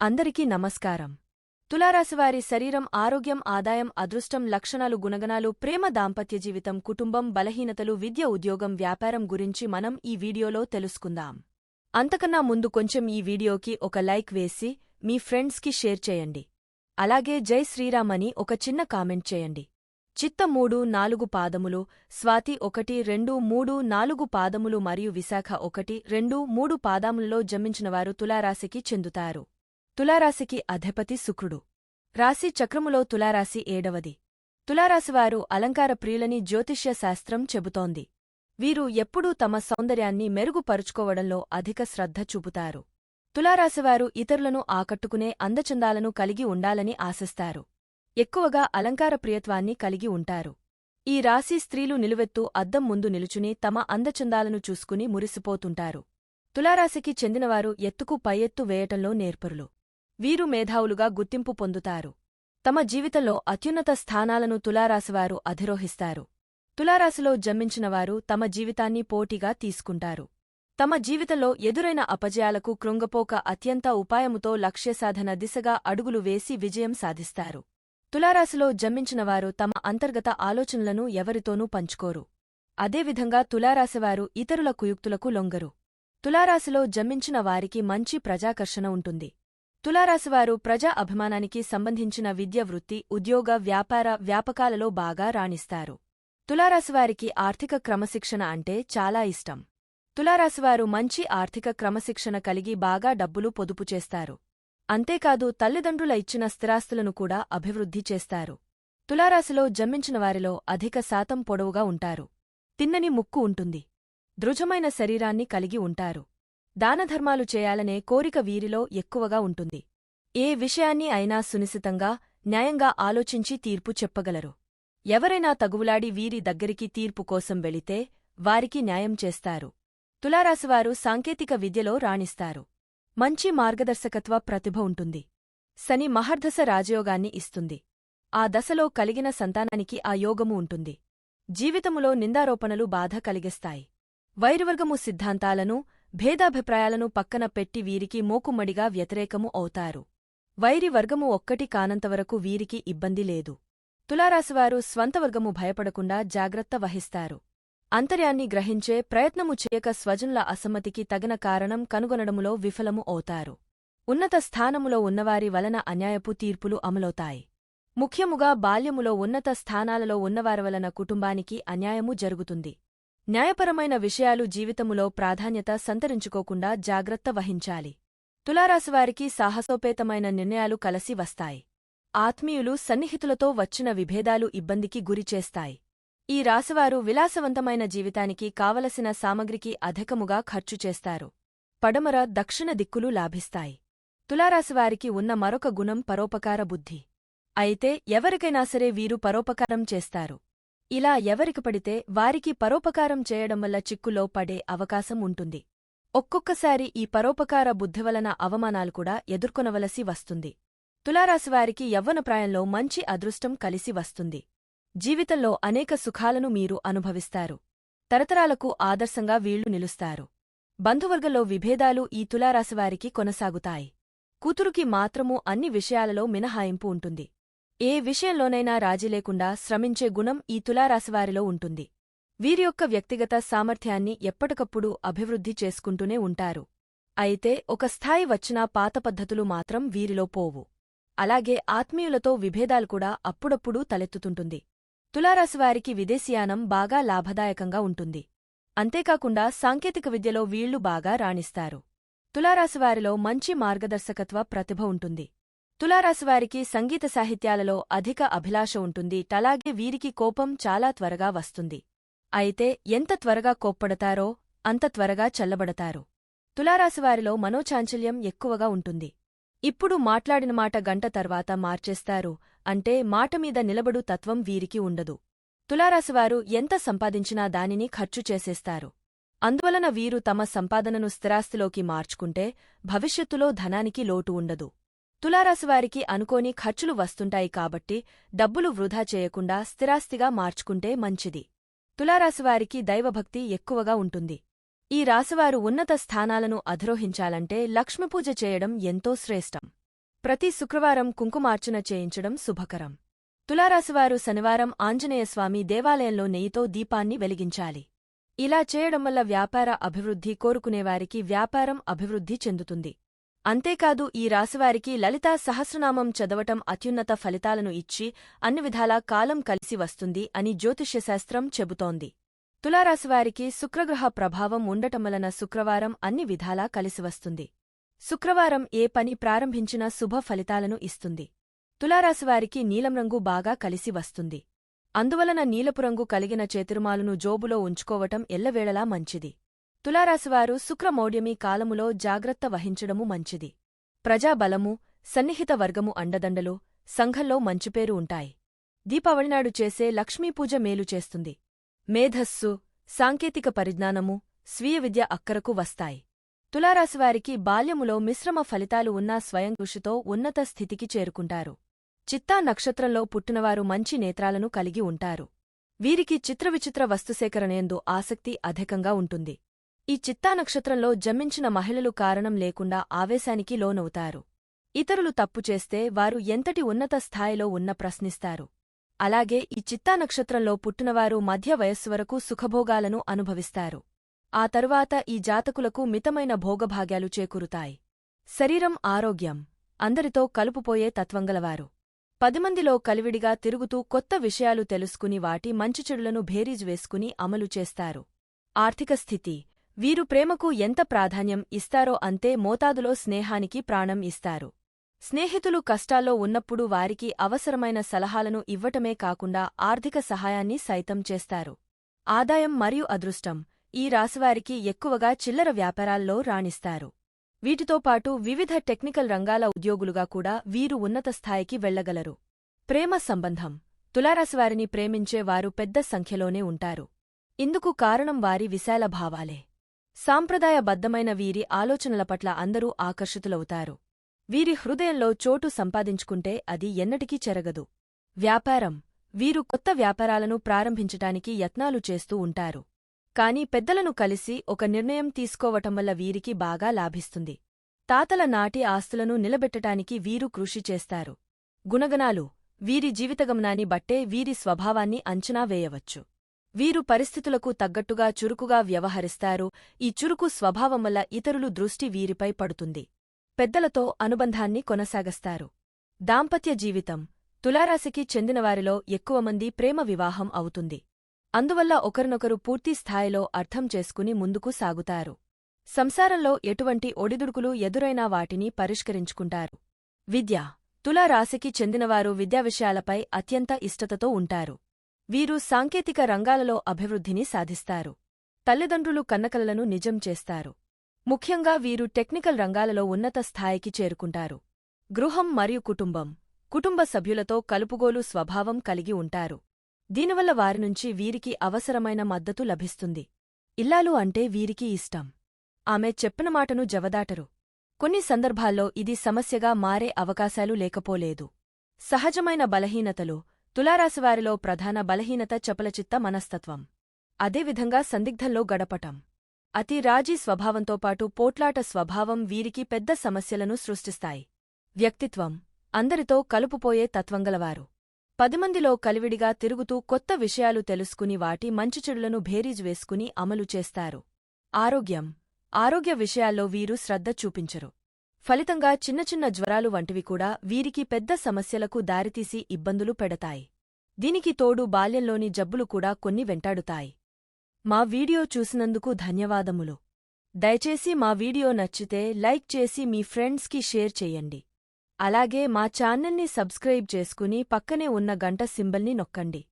అందరికీ నమస్కారం. తులారాశివారి శరీరం ఆరోగ్యం ఆదాయం అదృష్టం లక్షణాలు గుణగణాలు ప్రేమ దాంపత్య జీవితం కుటుంబం బలహీనతలు విద్య ఉద్యోగం వ్యాపారం గురించి మనం ఈ వీడియోలో తెలుసుకుందాం. అంతకన్నా ముందు కొంచెం ఈ వీడియోకి ఒక లైక్ వేసి మీ ఫ్రెండ్స్కి షేర్ చేయండి. అలాగే జై శ్రీరామ్ అని ఒక చిన్న కామెంట్ చేయండి. చిత్త మూడు నాలుగు పాదములు స్వాతి ఒకటి రెండు మూడు నాలుగు పాదములు మరియు విశాఖ ఒకటి రెండు మూడు పాదములలో జన్మించినవారు తులారాశికి చెందుతారు. తులారాశికి అధిపతి శుక్రుడు. రాశి చక్రములో తులారాశి ఏడవది. తులారాశివారు అలంకార ప్రియులని జ్యోతిష్య శాస్త్రం చెబుతోంది. వీరు ఎప్పుడూ తమ సౌందర్యాన్ని మెరుగుపరుచుకోవడంలో అధిక శ్రద్ధ చూపుతారు. తులారాశివారు ఇతరులను ఆకట్టుకునే అందచందాలను కలిగి ఉండాలని ఆశిస్తారు. ఎక్కువగా అలంకార ప్రియత్వాన్ని కలిగి ఉంటారు. ఈ రాశి స్త్రీలు నిలువెత్తు అద్దం ముందు నిలుచుని తమ అందచందాలను చూసుకుని మురిసిపోతుంటారు. తులారాశికి చెందినవారు ఎత్తుకు పై ఎత్తు వేయటంలో నేర్పరులు. వీరు మేధావులుగా గుర్తింపు పొందుతారు. తమ జీవితంలో అత్యున్నత స్థానాలను తులారాశివారు అధిరోహిస్తారు. తులారాశిలో జన్మించినవారు తమ జీవితాన్ని పోటీగా తీసుకుంటారు. తమ జీవితంలో ఎదురైన అపజయాలకు కృంగపోక అత్యంత ఉపాయముతో లక్ష్యసాధన దిశగా అడుగులు వేసి విజయం సాధిస్తారు. తులారాశిలో జన్మించినవారు తమ అంతర్గత ఆలోచనలను ఎవరితోనూ పంచుకోరు. అదేవిధంగా తులారాశివారు ఇతరుల కుయుక్తులకు లొంగరు. తులారాశిలో జన్మించిన వారికి మంచి ప్రజాకర్షణ ఉంటుంది. తులారాశివారు ప్రజా అభిమానానికి సంబంధించిన విద్య వృత్తి ఉద్యోగ వ్యాపార వ్యాపకాలలో బాగా రాణిస్తారు. తులారాశివారికి ఆర్థిక క్రమశిక్షణ అంటే చాలా ఇష్టం. తులారాశివారు మంచి ఆర్థిక క్రమశిక్షణ కలిగి బాగా డబ్బులు పొదుపు చేస్తారు. అంతేకాదు తల్లిదండ్రుల ఇచ్చిన స్థిరాస్తులను కూడా అభివృద్ధి చేస్తారు. తులారాశిలో జన్మించిన వారిలో అధిక శాతం పొడవుగా ఉంటారు. తిన్నని ముక్కు ఉంటుంది. దృఢమైన శరీరాన్ని కలిగి ఉంటారు. దానధర్మాలు చేయాలనే కోరిక వీరిలో ఎక్కువగా ఉంటుంది. ఏ విషయాన్ని అయినా సునిశితంగా న్యాయంగా ఆలోచించి తీర్పు చెప్పగలరు. ఎవరైనా తగువులాడి వీరి దగ్గరికి తీర్పు కోసం వెళితే వారికి న్యాయం చేస్తారు. తులారాశివారు సాంకేతిక విద్యలో రాణిస్తారు. మంచి మార్గదర్శకత్వ ప్రతిభ ఉంటుంది. శని మహర్దశ రాజయోగాన్ని ఇస్తుంది. ఆ దశలో కలిగిన సంతానానికి ఆ యోగము ఉంటుంది. జీవితములో నిందారోపణలు బాధ కలిగిస్తాయి. వైరువర్గము సిద్ధాంతాలను భేదాభిప్రాయాలను పక్కన పెట్టి వీరికి మోకుమ్మడిగా వ్యతిరేకము అవుతారు. వైరి వర్గము ఒక్కటి కానంతవరకు వీరికి ఇబ్బంది లేదు. తులారాశివారు స్వంతవర్గము భయపడకుండా జాగ్రత్త వహిస్తారు. అంతర్యాన్ని గ్రహించే ప్రయత్నము చేయక స్వజనుల అసమ్మతికి తగిన కారణం కనుగొనడములో విఫలము అవుతారు. ఉన్నత స్థానములో ఉన్నవారి వలన అన్యాయపు తీర్పులు అమలవుతాయి. ముఖ్యముగా బాల్యములో ఉన్నత స్థానాలలో ఉన్నవారి వలన కుటుంబానికి అన్యాయము జరుగుతుంది. న్యాయపరమైన విషయాలు జీవితములో ప్రాధాన్యత సంతరించుకోకుండా జాగ్రత్త వహించాలి. తులారాశివారికి సాహసోపేతమైన నిర్ణయాలు కలసి వస్తాయి. ఆత్మీయులు సన్నిహితులతో వచ్చిన విభేదాలు ఇబ్బందికి గురిచేస్తాయి ఈ రాశివారు విలాసవంతమైన జీవితానికి కావలసిన సామగ్రికి అధికముగా ఖర్చు చేస్తారు. పడమర దక్షిణ దిక్కులు లాభిస్తాయి. తులారాశివారికి ఉన్న మరొక గుణం పరోపకార బుద్ధి. అయితే ఎవరికైనా సరే వీరు పరోపకారం చేస్తారు. ఇలా ఎవరికి పడితే వారికి పరోపకారం చేయడం వల్ల చిక్కులో పడే అవకాశం ఉంటుంది. ఒక్కొక్కసారి ఈ పరోపకార బుద్ధి వలన అవమానాలు కూడా ఎదుర్కొనవలసి వస్తుంది. తులారాశివారికి యవ్వనప్రాయంలో మంచి అదృష్టం కలిసి వస్తుంది. జీవితంలో అనేక సుఖాలను మీరు అనుభవిస్తారు. తరతరాలకు ఆదర్శంగా వీళ్ళు నిలుస్తారు. బంధువర్గంలో విభేదాలు ఈ తులారాశివారికి కొనసాగుతాయి. కూతురుకి మాత్రము అన్ని విషయాలలో మినహాయింపు ఉంటుంది. ఏ విషయంలోనైనా రాజీ లేకుండా శ్రమించే గుణం ఈ తులారాశివారిలో ఉంటుంది. వీరి యొక్క వ్యక్తిగత సామర్థ్యాన్ని ఎప్పటికప్పుడు అభివృద్ధి చేసుకుంటూనే ఉంటారు. అయితే ఒక స్థాయి వచ్చినా పాత పద్ధతులు మాత్రం వీరిలో పోవు. అలాగే ఆత్మీయులతో విభేదాలు కూడా అప్పుడప్పుడూ తలెత్తుతుంటుంది. తులారాశివారికి విదేశీయానం బాగా లాభదాయకంగా ఉంటుంది. అంతేకాకుండా సాంకేతిక విద్యలో వీళ్ళు బాగా రాణిస్తారు. తులారాశివారిలో మంచి మార్గదర్శకత్వ ప్రతిభ ఉంటుంది. తులారాశివారికి సంగీత సాహిత్యాలలో అధిక అభిలాష ఉంటుంది. టలాగే వీరికి కోపం చాలా త్వరగా వస్తుంది. అయితే ఎంత త్వరగా కోప్పడతారో అంత త్వరగా చల్లబడతారు. తులారాశివారిలో మనోచాంచల్యం ఎక్కువగా ఉంటుంది. ఇప్పుడు మాట్లాడిన మాట గంట తర్వాత మార్చేస్తారు. అంటే మాటమీద నిలబడు తత్వం వీరికి ఉండదు. తులారాశివారు ఎంత సంపాదించినా దానిని ఖర్చు చేసేస్తారు. అందువలన వీరు తమ సంపాదనను స్థిరాస్తిలోకి మార్చుకుంటే భవిష్యత్తులో ధనానికి లోటు ఉండదు. తులారాశివారికి అనుకోని ఖర్చులు వస్తుంటాయి కాబట్టి డబ్బులు వృధా చేయకుండా స్థిరాస్తిగా మార్చుకుంటే మంచిది. తులారాశివారికి దైవభక్తి ఎక్కువగా ఉంటుంది. ఈ రాశివారు ఉన్నత స్థానాలను అధిరోహించాలంటే లక్ష్మీపూజ చేయడం ఎంతో శ్రేష్టం. ప్రతి శుక్రవారం కుంకుమార్చన చేయించడం శుభకరం. తులారాశివారు శనివారం ఆంజనేయస్వామి దేవాలయంలో నెయ్యితో దీపాన్ని వెలిగించాలి. ఇలా చేయడం వల్ల వ్యాపార అభివృద్ధి కోరుకునేవారికి వ్యాపారం అభివృద్ధి చెందుతుంది. అంతేకాదు ఈ రాశివారికి లలితా సహస్రనామం చదవటం అత్యున్నత ఫలితాలను ఇచ్చి అన్ని విధాలా కాలం కలిసి వస్తుంది అని జ్యోతిష్యశాస్త్రం చెబుతోంది. తులారాశివారికి శుక్రగ్రహ ప్రభావం ఉండటం వలన శుక్రవారం అన్ని విధాలా కలిసివస్తుంది శుక్రవారం ఏ పని ప్రారంభించినా శుభ ఫలితాలను ఇస్తుంది. తులారాశివారికి నీలం రంగు బాగా కలిసి వస్తుంది. అందువలన నీలపు రంగు కలిగిన చేతిరుమాలును జోబులో ఉంచుకోవటం ఎల్లవేళలా మంచిది. తులారాశివారు శుక్రమౌఢ్యమి కాలములో జాగ్రత్త వహించడము మంచిది. ప్రజాబలము సన్నిహిత వర్గము అండదండలు సంఘంలో మంచిపేరు ఉంటాయి. దీపావళినాడు చేసే లక్ష్మీపూజ మేలు చేస్తుంది. మేధస్సు సాంకేతిక పరిజ్ఞానము స్వీయ విద్య అక్కరకు వస్తాయి. తులారాశివారికి బాల్యములో మిశ్రమ ఫలితాలు ఉన్నా స్వయం కృషితో ఉన్నత స్థితికి చేరుకుంటారు. చిత్తా నక్షత్రంలో పుట్టినవారు మంచి నేత్రాలను కలిగి ఉంటారు. వీరికి చిత్రవిచిత్ర వస్తుసేకరణయందు ఆసక్తి అధికంగా ఉంటుంది. ఈ చిత్తా నక్షత్రంలో జమించిన మహిళలు కారణం లేకుండా ఆవేశానికి లోనవుతారు. ఇతరులు తప్పు చేస్తే వారు ఎంతటి ఉన్నత స్థాయిలో ఉన్న ప్రశ్నిస్తారు. అలాగే ఈ చిత్తా నక్షత్రంలో పుట్టినవారు మధ్య వయస్సు వరకు సుఖభోగాలను అనుభవిస్తారు. ఆ తరువాత ఈ జాతకులకు మితమైన భోగభాగ్యాలు చేకూరుతాయి. శరీరం ఆరోగ్యం. అందరితో కలుపుపోయే తత్వంగలవారు. పదిమందిలో కలివిడిగా తిరుగుతూ కొత్త విషయాలు తెలుసుకుని వాటి మంచి చెడులను భేరీజ్ వేసుకుని అమలు చేస్తారు. ఆర్థిక స్థితి. వీరు ప్రేమకు ఎంత ప్రాధాన్యం ఇస్తారో అంతే మోతాదులో స్నేహానికి ప్రాణం ఇస్తారు. స్నేహితులు కష్టాల్లో ఉన్నప్పుడు వారికి అవసరమైన సలహాలను ఇవ్వటమే కాకుండా ఆర్థిక సహాయాన్ని సైతం చేస్తారు. ఆదాయం మరియు అదృష్టం ఈ రాశివారికి ఎక్కువగా చిల్లర వ్యాపారాల్లో రాణిస్తారు. వీటితో పాటు వివిధ టెక్నికల్ రంగాల ఉద్యోగులుగా కూడా వీరు ఉన్నత స్థాయికి వెళ్ళగలరు ప్రేమ సంబంధం తులారాశివారిని ప్రేమించే వారు పెద్ద సంఖ్యలోనే ఉంటారు. ఇందుకు కారణం వారి విశాల భావాలే. సాంప్రదాయబద్ధమైన వీరి ఆలోచనల పట్ల అందరూ ఆకర్షితులవుతారు. వీరి హృదయంలో చోటు సంపాదించుకుంటే అది ఎన్నటికీ చెరగదు. వ్యాపారం. వీరు కొత్త వ్యాపారాలను ప్రారంభించటానికి యత్నాలు చేస్తూ ఉంటారు. కాని పెద్దలను కలిసి ఒక నిర్ణయం తీసుకోవటం వల్ల వీరికి బాగా లాభిస్తుంది. తాతల నాటి ఆస్తులను నిలబెట్టటానికి వీరు కృషి చేస్తారు. గుణగణాలు. వీరి జీవితగమనాన్ని బట్టే వీరి స్వభావాన్ని అంచనా వేయవచ్చు. వీరు పరిస్థితులకు తగ్గట్టుగా చురుకుగా వ్యవహరిస్తారు. ఈ చురుకు స్వభావం వల్ల ఇతరులు దృష్టి వీరిపై పడుతుంది. పెద్దలతో అనుబంధాన్ని కొనసాగస్తారు. దాంపత్య జీవితం. తులారాశికి చెందినవారిలో ఎక్కువ మంది ప్రేమ వివాహం అవుతుంది. అందువల్ల ఒకరినొకరు పూర్తి స్థాయిలో అర్థం చేసుకుని ముందుకు సాగుతారు. సంసారంలో ఎటువంటి ఒడిదుడుకులు ఎదురైనా వాటిని పరిష్కరించుకుంటారు. విద్య. తులారాశికి చెందినవారు విద్యా విషయాలపై అత్యంత ఇష్టతతో ఉంటారు. వీరు సాంకేతిక రంగాలలో అభివృద్ధిని సాధిస్తారు. తల్లిదండ్రులు కన్నకలలను నిజం చేస్తారు. ముఖ్యంగా వీరు టెక్నికల్ రంగాలలో ఉన్నత స్థాయికి చేరుకుంటారు. గృహం మరియు కుటుంబం కుటుంబ సభ్యులతో కలుపుగోలు స్వభావం కలిగి ఉంటారు. దీనివల్ల వారినుంచి వీరికి అవసరమైన మద్దతు లభిస్తుంది. ఇల్లాలు అంటే వీరికి ఇష్టం. ఆమె చెప్పిన మాటను జవదాటరు. కొన్ని సందర్భాల్లో ఇది సమస్యగా మారే అవకాశాలు లేకపోలేదు. సహజమైన బలహీనతలు తులారాశివారిలో ప్రధాన బలహీనత చపలచిత్త మనస్తత్వం. అదేవిధంగా సందిగ్ధంలో గడపటం. అతి రాజీ స్వభావంతో పాటు పోట్లాట స్వభావం వీరికి పెద్ద సమస్యలను సృష్టిస్తాయి. వ్యక్తిత్వం. అందరితో కలుపుపోయే తత్వంగలవారు. పదిమందిలో కలివిడిగా తిరుగుతూ కొత్త విషయాలు తెలుసుకుని వాటి మంచి చెడులను భేరీజ్ వేసుకుని అమలు చేస్తారు. ఆరోగ్యం. ఆరోగ్య విషయాల్లో వీరు శ్రద్ధ చూపించరు. ఫలితంగా చిన్న చిన్న జ్వరాలు వంటివి కూడా వీరికి పెద్ద సమస్యలకు దారితీసి ఇబ్బందులు పెడతాయి. దీనికి తోడు బాల్యంలోని జబ్బులు కూడా కొన్ని వెంటాడుతాయి. మా వీడియో చూసినందుకు ధన్యవాదములు. దయచేసి మా వీడియో నచ్చితే లైక్ చేసి మీ ఫ్రెండ్స్కి షేర్ చెయ్యండి అలాగే మా ఛానల్ని సబ్స్క్రైబ్ చేసుకుని పక్కనే ఉన్న గంట సింబల్ని నొక్కండి.